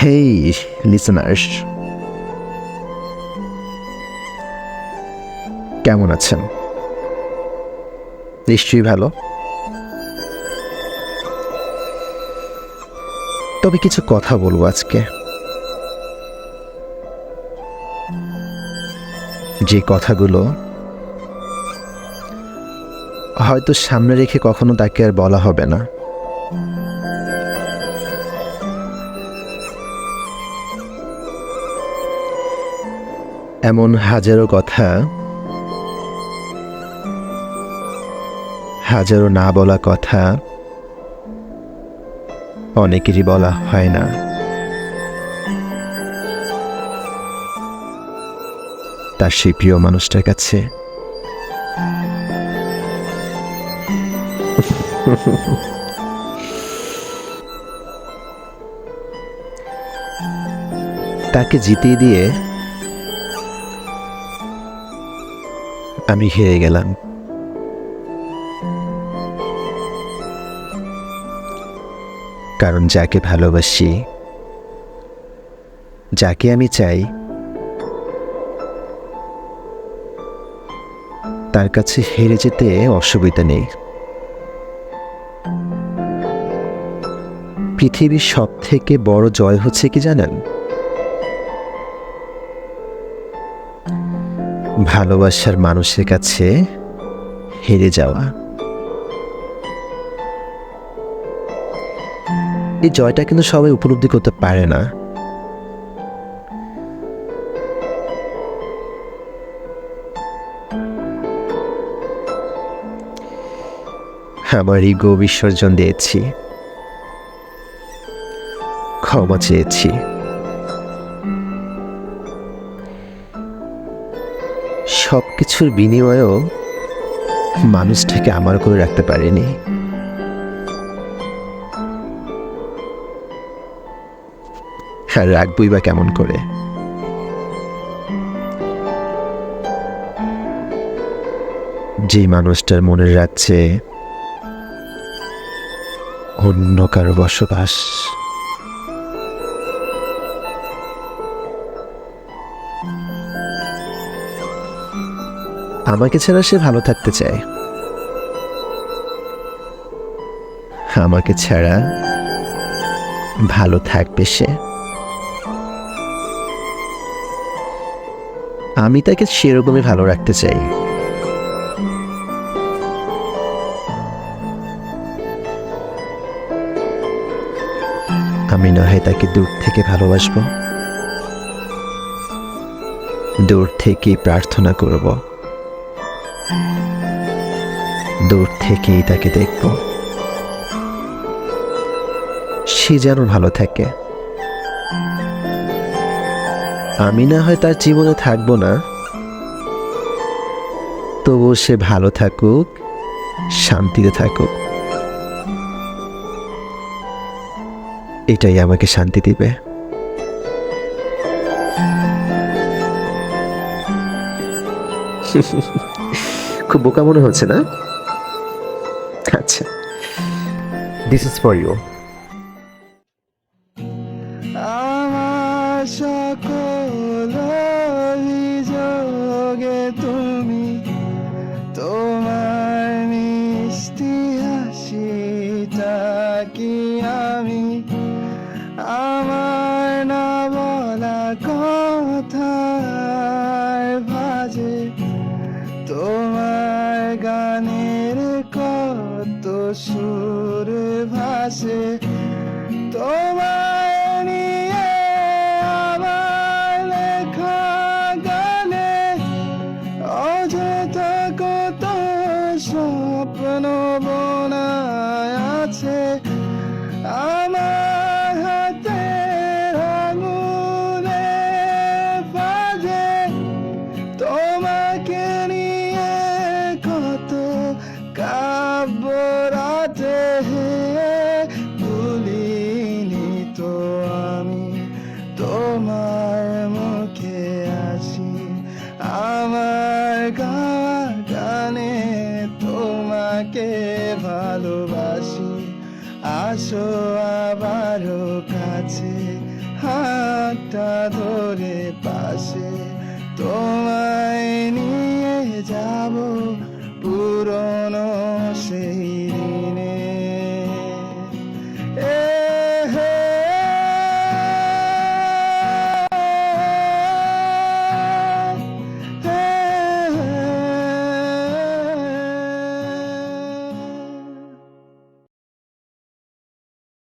Hey, listeners. কেমন আছেন নিশ্চয়ই ভালো তবে কিছু কথা বলব আজকে। যে কথাগুলো হয়তো সামনে রেখে কখনো তাকে আর বলা হবে না। এমন হাজারো কথা হাজারো না বলা কথা অনেকেরই বলা হয় না। তার সেই প্রিয় মানুষটার কাছে। তাকে জিতিয়ে দিয়ে আমি হেরে গেলাম। কারণ যাকে ভালোবাসি, যাকে আমি চাই, তার কাছে হেরে যেতে অসুবিধা নেই। পৃথিবীর সব থেকে বড় জয় হচ্ছে কি জানেন? ভালোবাসার মানুষের কাছে হেরে যাওয়া। এই জয়টা কিন্তু সবাই উপলব্ধি করতে পারে না। আমার ইগো বিসর্জন দিয়েছি। ক্ষমা চেয়েছি। সব কিছুর বিনিময়েও মানুষটাকে আমার করে রাখতে পারিনি। হ্যাঁ রাখবই বা কেমন করে। যে মানুষটার মনে রাখছে অন্য কারও বসবাস। আমাকে ছাড়া সে ভালো থাকতে চায়। আমাকে ছাড়া ভালো থাকবে সে। আমি তাকে সেরকমই ভালো রাখতে চাই। আমি না হয় তাকে দূর থেকে ভালোবাসবো। দূর থেকেই প্রার্থনা করব। দূর থেকেই তাকে দেখব। সে যেন ভালো থাকে। আমি না হয় তার জীবনে থাকব না। তবুও সে ভালো থাকুক, শান্তিতে থাকুক। এটাই আমাকে শান্তি দিবে। খুব বোকা মনে হচ্ছে না? আচ্ছা। দিস ইজ ফর ইউ সুর ভাসে তোমায় নিয়ে আমার লেখা গানে অযথা কত স্বপ্ন বোনায় ভালোবাসি। আসো আবারও কাছে হাতটা ধরে পাশে। তোমায় নিয়ে যাব পুরনো সেই